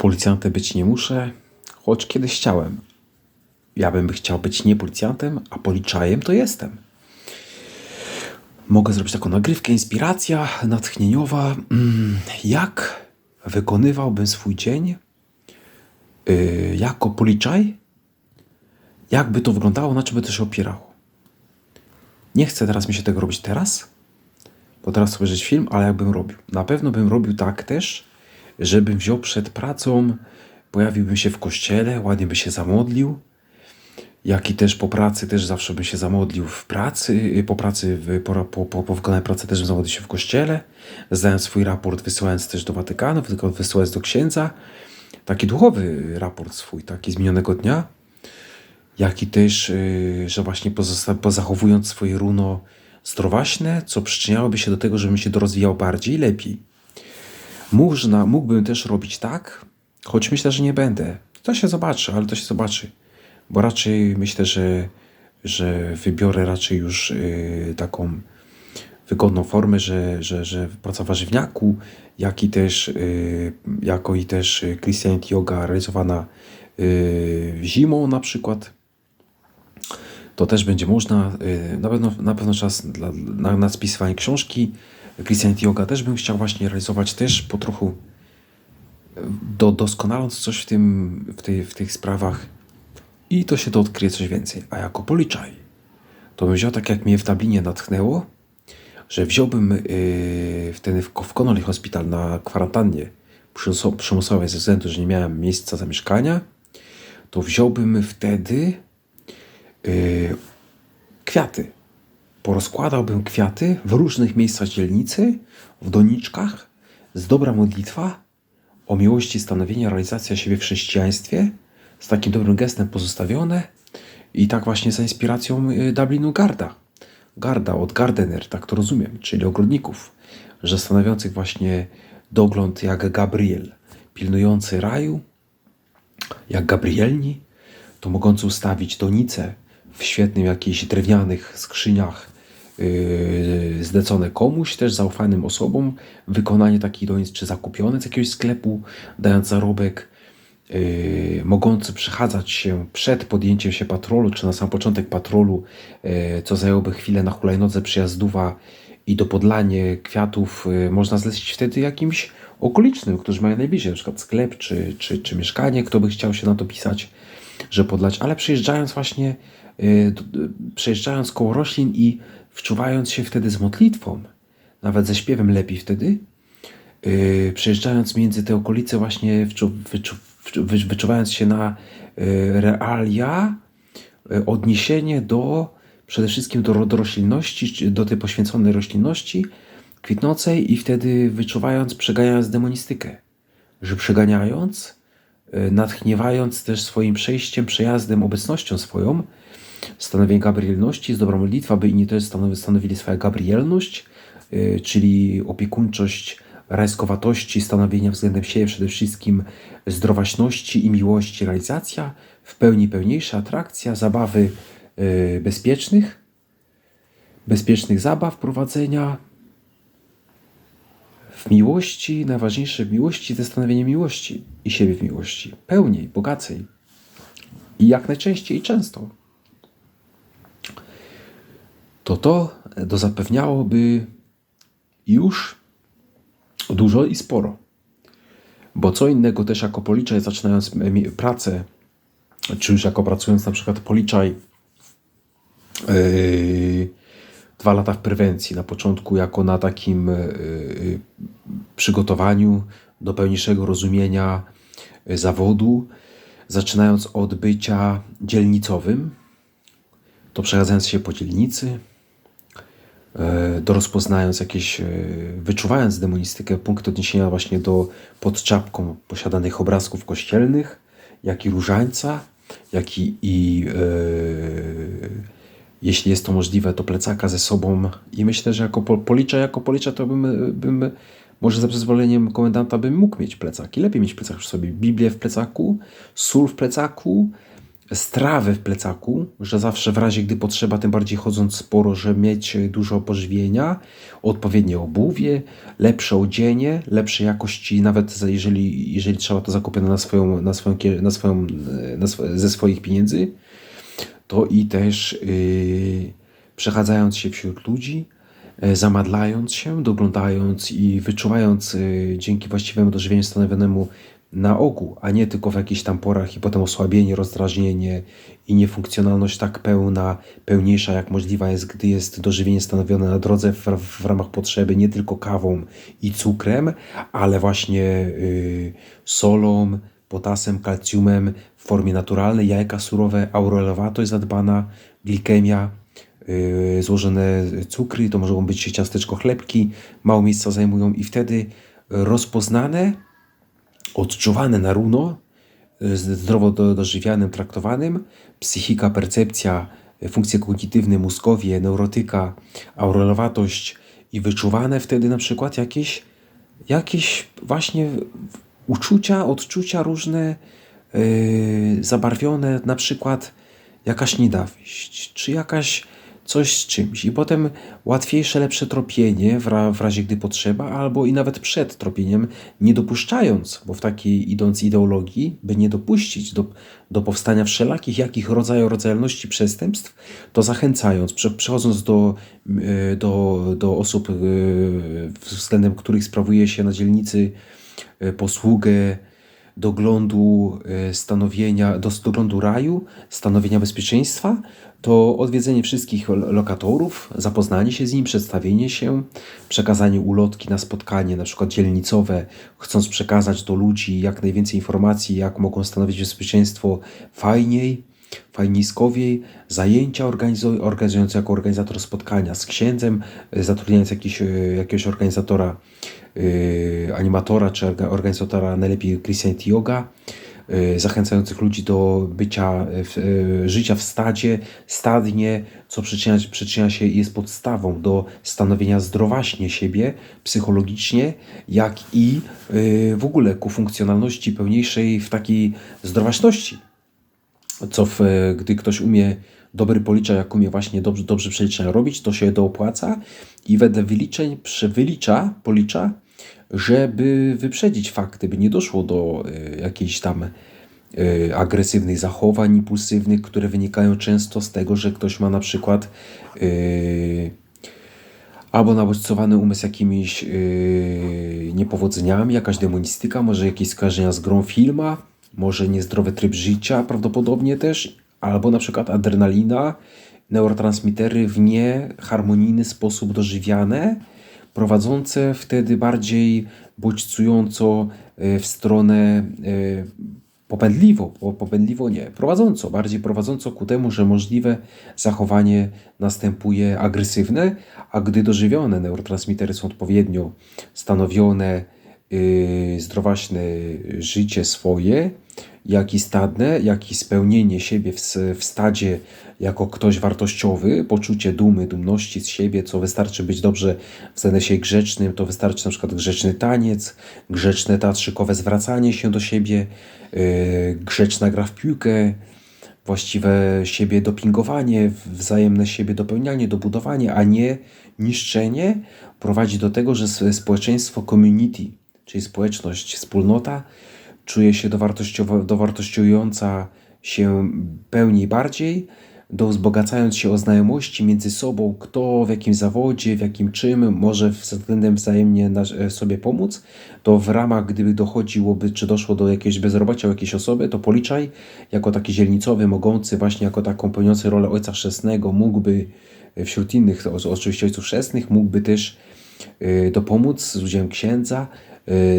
Policjantem być nie muszę, choć kiedyś chciałem. Ja bym chciał być nie policjantem, a policzajem to jestem. Mogę zrobić taką nagrywkę, inspiracja natchnieniowa. Mm, Jak wykonywałbym swój dzień yy, jako policzaj? Jakby to wyglądało, na czym by to się opierało? Nie chcę teraz mi się tego robić teraz, bo teraz obejrzeć film, ale jakbym robił. Na pewno bym robił tak też, żebym wziął przed pracą, pojawiłbym się w kościele, ładnie by się zamodlił, jak i też po pracy też zawsze bym się zamodlił w pracy, po pracy, po, po, po, po wykonanej pracy też bym zamodlił się w kościele, zdając swój raport, wysyłając też do Watykanu, tylko wysyłając do księdza, taki duchowy raport swój, taki z minionego dnia, jak i też, y, że właśnie pozachowując swoje runo zdrowaśne, co przyczyniałoby się do tego, żebym się dorozwijał bardziej lepiej. Można, mógłbym też robić tak, choć myślę, że nie będę. To się zobaczy, ale to się zobaczy. Bo raczej myślę, że, że wybiorę raczej już y, taką wygodną formę, że, że, że praca warzywniaku, jak i też, y, jako i też y, Christian Yoga realizowana y, zimą na przykład. To też będzie można. y, Na pewno, na pewno czas dla, na, na spisywanie książki. Christian Yoga też bym chciał właśnie realizować też po trochu do, doskonaląc coś w, tym, w, tej, w tych sprawach i to się to odkryje coś więcej. A jako policzaj, to bym wziął tak jak mnie w Dublinie natchnęło, że wziąłbym yy, wtedy w, w Connolly Hospital na kwarantannie przymuso- przymusowej ze względu, że nie miałem miejsca zamieszkania, to wziąłbym wtedy yy, kwiaty. Porozkładałbym kwiaty w różnych miejscach dzielnicy, w doniczkach, z dobra modlitwa o miłości stanowienia, realizacja siebie w chrześcijaństwie, z takim dobrym gestem pozostawione i tak właśnie za inspiracją y, Dublinu Garda. Garda od Gardener, tak to rozumiem, czyli ogrodników, że stanowiących właśnie dogląd jak Gabriel, pilnujący raju, jak Gabrielni, to mogący ustawić donice w świetnym jakichś drewnianych skrzyniach zlecone komuś, też zaufanym osobom, wykonanie takich donic, czy zakupione z jakiegoś sklepu, dając zarobek, yy, mogący przechadzać się przed podjęciem się patrolu, czy na sam początek patrolu, yy, co zajęłoby chwilę na hulajnodze przyjazdowa i do podlanie kwiatów można zlecić wtedy jakimś okolicznym, którzy mają najbliżej, na przykład sklep czy, czy, czy mieszkanie, kto by chciał się na to pisać, że podlać, ale przejeżdżając właśnie, przejeżdżając koło roślin i wczuwając się wtedy z modlitwą, nawet ze śpiewem lepiej wtedy, yy, przejeżdżając między te okolice właśnie, wczu, wyczu, wczu, wy- wyczuwając się na yy, realia, yy, odniesienie do przede wszystkim do, do roślinności, do tej poświęconej roślinności kwitnącej i wtedy wyczuwając, przeganiając demonistykę, że przeganiając, yy, natchniewając też swoim przejściem, przejazdem, obecnością swoją, stanowienie gabrielności, jest dobra modlitwa, by inni też stanowi, stanowili swoją gabrielność, yy, czyli opiekuńczość, rajskowatości, stanowienia względem siebie przede wszystkim zdrowaśności i miłości, realizacja, w pełni pełniejsza atrakcja, zabawy yy, bezpiecznych, bezpiecznych zabaw, prowadzenia w miłości, najważniejsze w miłości to stanowienie miłości i siebie w miłości, pełniej, bogacej. I jak najczęściej i często to to dozapewniałoby już dużo i sporo. Bo co innego też jako policzaj, zaczynając mi- pracę, czy już jako pracując na przykład policzaj yy, dwa lata w prewencji, na początku jako na takim yy, przygotowaniu do pełniejszego rozumienia zawodu, zaczynając od bycia dzielnicowym, to przechadzając się po dzielnicy, e, do rozpoznając jakieś, e, wyczuwając demonistykę, punkt odniesienia właśnie do pod czapką posiadanych obrazków kościelnych, jak i różańca, jak i, i e, jeśli jest to możliwe, to plecaka ze sobą. I myślę, że jako po- policza, jako policza to bym, bym może za przyzwoleniem komendanta bym mógł mieć plecaki, lepiej mieć plecak przy sobie, Biblię w plecaku, sól w plecaku, strawę w plecaku, że zawsze w razie gdy potrzeba, tym bardziej chodząc sporo, że mieć dużo pożywienia, odpowiednie obuwie, lepsze odzienie, lepszej jakości, nawet jeżeli, jeżeli trzeba to zakupione na swoją, na swoją, na swoją, e, na swo, ze swoich pieniędzy, to i też yy, przechadzając się wśród ludzi, e, zamadlając się, doglądając i wyczuwając yy, dzięki właściwemu dożywieniu stanowionemu na ogół, a nie tylko w jakichś tam porach i potem osłabienie, rozdrażnienie i niefunkcjonalność tak pełna, pełniejsza jak możliwa jest, gdy jest dożywienie stanowione na drodze w, w ramach potrzeby nie tylko kawą i cukrem, ale właśnie yy, solą, potasem, kalciumem w formie naturalnej, jajka surowe, aurelowatość zadbana, glikemia, yy, złożone cukry, to mogą być ciasteczko, chlebki, mało miejsca zajmują i wtedy rozpoznane, odczuwane na równo, y, zdrowo do- dożywianym, traktowanym, psychika, percepcja, funkcje kognitywne, mózgowie, neurotyka, aurelowatość i wyczuwane wtedy na przykład jakieś, jakieś właśnie uczucia, odczucia różne, yy, zabarwione, na przykład jakaś nienawiść, czy jakaś coś z czymś. I potem łatwiejsze, lepsze tropienie w, ra, w razie gdy potrzeba, albo i nawet przed tropieniem, nie dopuszczając, bo w takiej idąc ideologii, by nie dopuścić do, do powstania wszelakich jakich rodzaju rodzajności przestępstw, to zachęcając, prze, przechodząc do, yy, do, do osób, yy, względem których sprawuje się na dzielnicy yy, posługę doglądu e, stanowienia, do doglądu raju, stanowienia bezpieczeństwa, to odwiedzenie wszystkich lo- lokatorów, zapoznanie się z nim, przedstawienie się, przekazanie ulotki na spotkanie, na przykład dzielnicowe, chcąc przekazać do ludzi jak najwięcej informacji, jak mogą stanowić bezpieczeństwo fajniej, fajniskowiej, zajęcia organizu- organizując jako organizator spotkania z księdzem, e, zatrudniając jakiś, e, jakiegoś organizatora, animatora czy orga- organizatora najlepiej Christianity Yoga, e, zachęcających ludzi do bycia, e, życia w stadzie, stadnie, co przyczynia, przyczynia się jest podstawą do stanowienia zdrowaśnie siebie psychologicznie, jak i w ogóle ku funkcjonalności pełniejszej w takiej zdrowaśności co w, gdy ktoś umie dobry policzek, jak umie właśnie dobrze, dobrze przeliczenia robić, to się to opłaca i wedle wyliczeń przewylicza, policza, żeby wyprzedzić fakty, by nie doszło do y, jakichś tam y, agresywnych zachowań impulsywnych, które wynikają często z tego, że ktoś ma na przykład y, albo nabodźcowany umysł jakimiś niepowodzeniami, jakaś demonistyka, może jakieś skojarzenia z grą filma, może niezdrowy tryb życia prawdopodobnie też, albo na przykład adrenalina, neurotransmitery w nieharmonijny sposób dożywiane, prowadzące wtedy bardziej bodźcująco yy, w stronę yy, popędliwo, po- popędliwo nie, prowadząco, bardziej prowadząco ku temu, że możliwe zachowanie następuje agresywne, a gdy dożywione neurotransmitery są odpowiednio stanowione, zdrowaśne życie swoje, jak i stadne, jak i spełnienie siebie w, w stadzie jako ktoś wartościowy, poczucie dumy, dumności z siebie, co wystarczy być dobrze w sensie grzecznym, to wystarczy na przykład grzeczny taniec, grzeczne teatrzykowe zwracanie się do siebie, yy, grzeczna gra w piłkę, właściwe siebie dopingowanie, wzajemne siebie dopełnianie, dobudowanie, a nie niszczenie, prowadzi do tego, że społeczeństwo community, czyli społeczność, wspólnota, czuje się dowartościująca się pełniej bardziej, do wzbogacając się o znajomości między sobą, kto w jakim zawodzie, w jakim czym może względem wzajemnie e, sobie pomóc, to w ramach, gdyby dochodziłoby, czy doszło do jakiegoś bezrobocia u jakiejś osoby, to policzaj, jako taki dzielnicowy, mogący właśnie jako taką pełniący rolę ojca chrzestnego, mógłby e, wśród innych, oczywiście ojców chrzestnych, mógłby też y, dopomóc z udziałem księdza,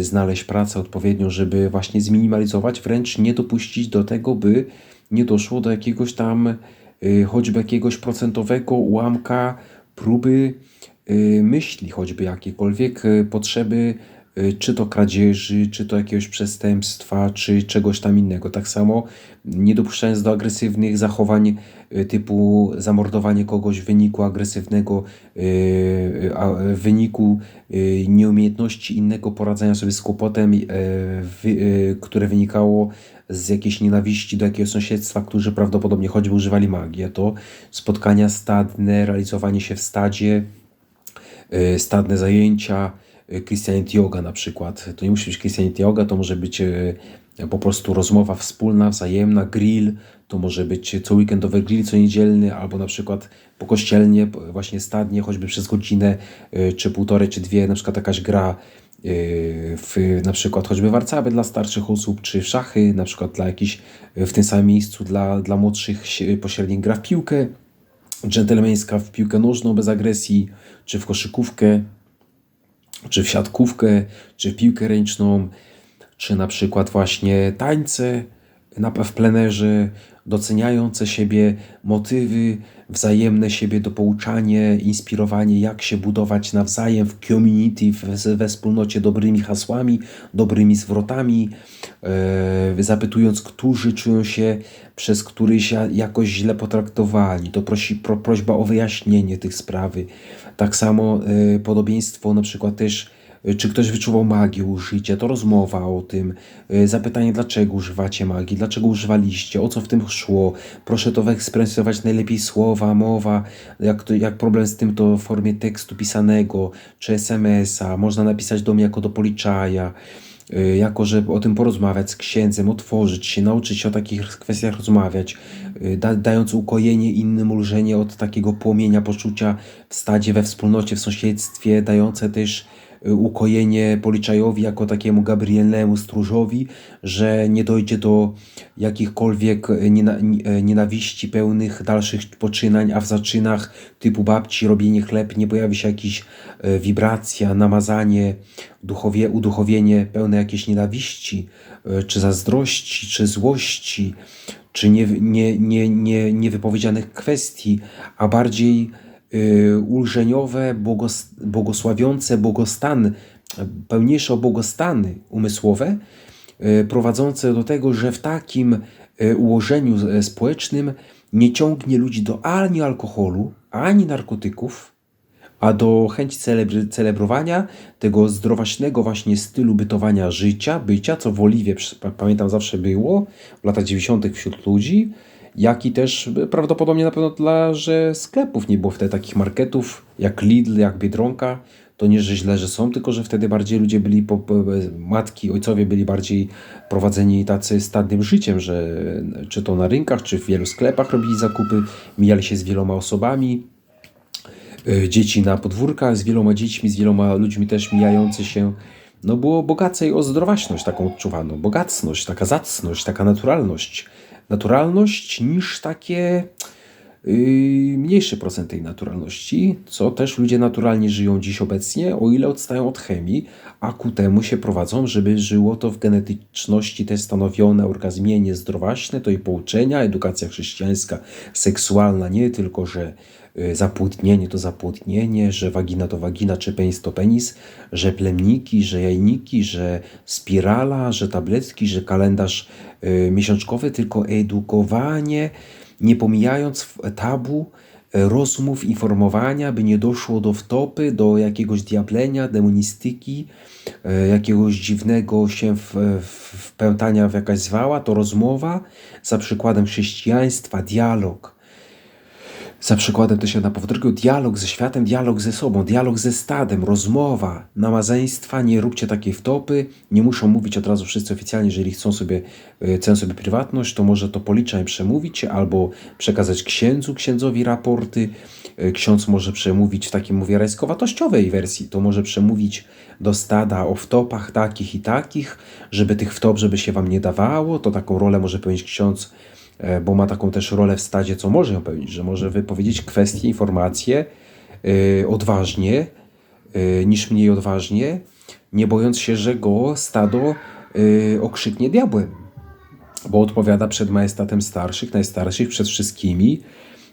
znaleźć pracę odpowiednią, żeby właśnie zminimalizować, wręcz nie dopuścić do tego, by nie doszło do jakiegoś tam y, choćby jakiegoś procentowego ułamka próby y, myśli, choćby jakiejkolwiek y, potrzeby y, czy to kradzieży, czy to jakiegoś przestępstwa, czy czegoś tam innego. Tak samo nie dopuszczając do agresywnych zachowań y, typu zamordowanie kogoś w wyniku agresywnego, w wyniku nieumiejętności innego poradzenia sobie z kłopotem, które wynikało z jakiejś nienawiści do jakiegoś sąsiedztwa, którzy prawdopodobnie choćby używali magii. To spotkania stadne, realizowanie się w stadzie, stadne zajęcia, Christianity Yoga na przykład. To nie musi być Christianity Yoga, to może być e, po prostu rozmowa wspólna, wzajemna, grill, to może być co weekendowy grill, co niedzielny, albo na przykład po kościelnie, właśnie stadnie, choćby przez godzinę, czy półtorej, czy dwie, na przykład jakaś gra w na przykład choćby warcaby dla starszych osób, czy w szachy, na przykład dla jakichś w tym samym miejscu dla, dla młodszych pośrednich gra w piłkę, dżentelmeńska w piłkę nożną bez agresji, czy w koszykówkę, czy w siatkówkę, czy w piłkę ręczną, czy na przykład właśnie tańce w plenerze, doceniające siebie motywy, wzajemne siebie dopouczanie, inspirowanie, jak się budować nawzajem w community, we, we wspólnocie dobrymi hasłami, dobrymi zwrotami, e, zapytując, którzy czują się przez któryś jakoś źle potraktowani. To prosi, pro, prośba o wyjaśnienie tych sprawy. Tak samo e, podobieństwo na przykład też czy ktoś wyczuwał magię użycia, to rozmowa o tym, y, zapytanie dlaczego używacie magii, dlaczego używaliście, o co w tym szło, proszę to wyekspresować najlepiej słowa, mowa, jak, to, jak problem z tym to w formie tekstu pisanego, czy SMS-a, można napisać do mnie jako do policzaja, y, jako, że o tym porozmawiać z księdzem, otworzyć się, nauczyć się o takich kwestiach rozmawiać, y, da, dając ukojenie innym, ulżenie od takiego płomienia poczucia w stadzie, we wspólnocie, w sąsiedztwie, dające też ukojenie Policzajowi jako takiemu Gabrielnemu stróżowi, że nie dojdzie do jakichkolwiek nienawiści pełnych dalszych poczynań, a w zaczynach typu babci robienie chleb nie pojawi się jakaś e, wibracja, namazanie, duchowie, uduchowienie pełne jakiejś nienawiści, e, czy zazdrości, czy złości, czy nie, nie, nie, nie, niewypowiedzianych kwestii, a bardziej Y, ulżeniowe, błogosławiące błogostan, pełniejsze błogostany umysłowe, y, prowadzące do tego, że w takim y, ułożeniu społecznym nie ciągnie ludzi do ani alkoholu, ani narkotyków, a do chęci celebry, celebrowania tego zdrowaśnego właśnie stylu bytowania życia, bycia, co w Oliwie, pamiętam, zawsze było w latach 90. wśród ludzi, jak i też prawdopodobnie na pewno dla, że sklepów nie było wtedy takich marketów jak Lidl, jak Biedronka. To nie, że źle, że są, tylko że wtedy bardziej ludzie byli, po, matki, ojcowie byli bardziej prowadzeni tacy stadnym życiem, że czy to na rynkach, czy w wielu sklepach robili zakupy, mijali się z wieloma osobami, e, dzieci na podwórkach z wieloma dziećmi, z wieloma ludźmi też mijający się. No było bogacej o zdrowaśność taką odczuwano, bogacność, taka zacność, taka naturalność naturalność niż takie mniejszy procent tej naturalności, co też ludzie naturalnie żyją dziś obecnie, o ile odstają od chemii, a ku temu się prowadzą, żeby żyło to w genetyczności te stanowione orgazmienie zdrowaśne, to i pouczenia, edukacja chrześcijańska, seksualna, nie tylko, że y, zapłótnienie to zapłótnienie, że wagina to wagina, czy penis to penis, że plemniki, że jajniki, że spirala, że tabletki, że kalendarz y, miesiączkowy, tylko edukowanie, nie pomijając tabu, y, rozmów, informowania, by nie doszło do wtopy, do jakiegoś diablenia, demonistyki, E, jakiegoś dziwnego się wpętania w jakaś zwała, to rozmowa, za przykładem chrześcijaństwa, dialog. Za przykładem też na powtórkę dialog ze światem, dialog ze sobą, dialog ze stadem, rozmowa, namazeństwa, nie róbcie takiej wtopy, nie muszą mówić od razu wszyscy oficjalnie, jeżeli chcą sobie, e, chcą sobie prywatność, to może to policzaj przemówić albo przekazać księdzu, księdzowi raporty, e, ksiądz może przemówić w takim, mówię, rajskowatościowej wersji, to może przemówić do stada o wtopach takich i takich, żeby tych wtop, żeby się wam nie dawało, to taką rolę może pełnić ksiądz, bo ma taką też rolę w stadzie, co może ją pełnić, że może wypowiedzieć kwestie, informacje yy, odważnie, yy, niż mniej odważnie, nie bojąc się, że go stado okrzyknie diabłem, bo odpowiada przed majestatem starszych, najstarszych, przed wszystkimi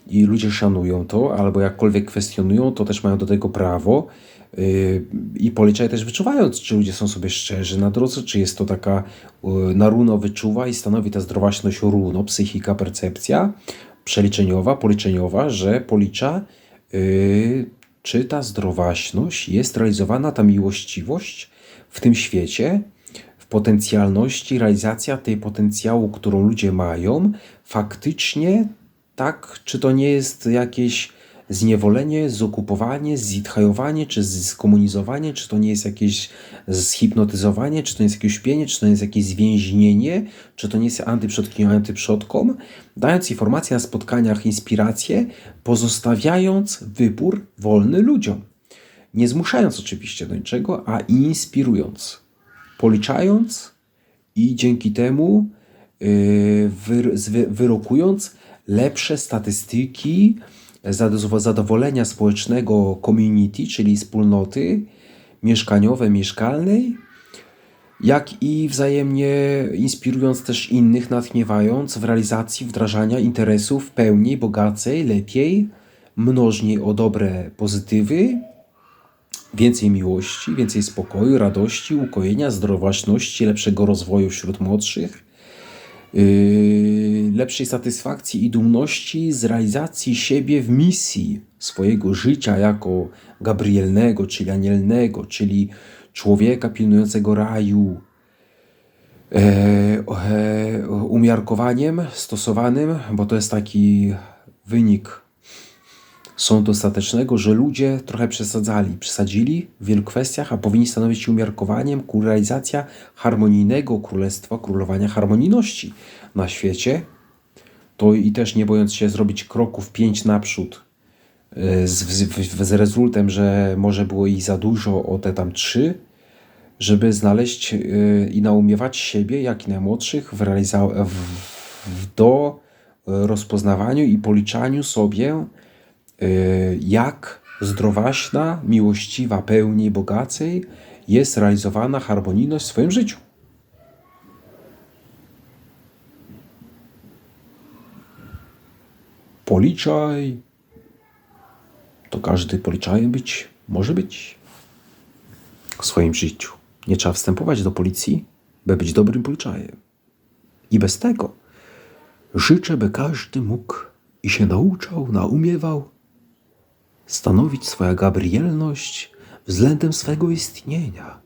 i ludzie szanują to, albo jakkolwiek kwestionują, to też mają do tego prawo, I policzaj też wyczuwając, czy ludzie są sobie szczerzy na drodze, czy jest to taka yy, na runo wyczuwa i stanowi ta zdrowaśność runo, psychika, percepcja przeliczeniowa, policzeniowa, że policza, yy, czy ta zdrowaśność jest realizowana, ta miłościwość w tym świecie, w potencjalności, realizacja tej potencjału, którą ludzie mają, faktycznie tak, czy to nie jest jakieś zniewolenie, zokupowanie, zitchajowanie, czy skomunizowanie, czy to nie jest jakieś zhipnotyzowanie, czy to nie jest jakieś uśpienie, czy to nie jest jakieś zwięźnienie, czy to nie jest antyprzodkiem, antyprzodkom, dając informacje na spotkaniach, inspiracje, pozostawiając wybór wolny ludziom. Nie zmuszając oczywiście do niczego, a inspirując, policzając i dzięki temu yy, wyrokując lepsze statystyki zadowolenia społecznego community, czyli wspólnoty mieszkaniowej, mieszkalnej, jak i wzajemnie inspirując też innych, natchniewając w realizacji wdrażania interesów pełniej, bogacej, lepiej, mnożniej o dobre pozytywy, więcej miłości, więcej spokoju, radości, ukojenia, zdrowaśności, lepszego rozwoju wśród młodszych, lepszej satysfakcji i dumności z realizacji siebie w misji swojego życia jako gabrielnego, czyli anielnego, czyli człowieka pilnującego raju, e, e, umiarkowaniem stosowanym, bo to jest taki wynik sądu ostatecznego, że ludzie trochę przesadzali, przesadzili w wielu kwestiach, a powinni stanowić umiarkowaniem realizacja harmonijnego królestwa, królowania harmonijności na świecie. To i też nie bojąc się zrobić kroków pięć naprzód, e, z, z, z że może było ich za dużo o te tam trzy, żeby znaleźć y, i naumiewać siebie, jak i najmłodszych w, realiza- w, w, do y, rozpoznawaniu i policzaniu sobie, jak zdrowaśna, miłościwa, pełniej, bogacej jest realizowana harmonijność w swoim życiu. Policzaj. To każdy policzajem być może być w swoim życiu. Nie trzeba wstępować do policji, by być dobrym policzajem. I bez tego życzę, by każdy mógł i się nauczał, naumiewał stanowić swoją gabrielność względem swego istnienia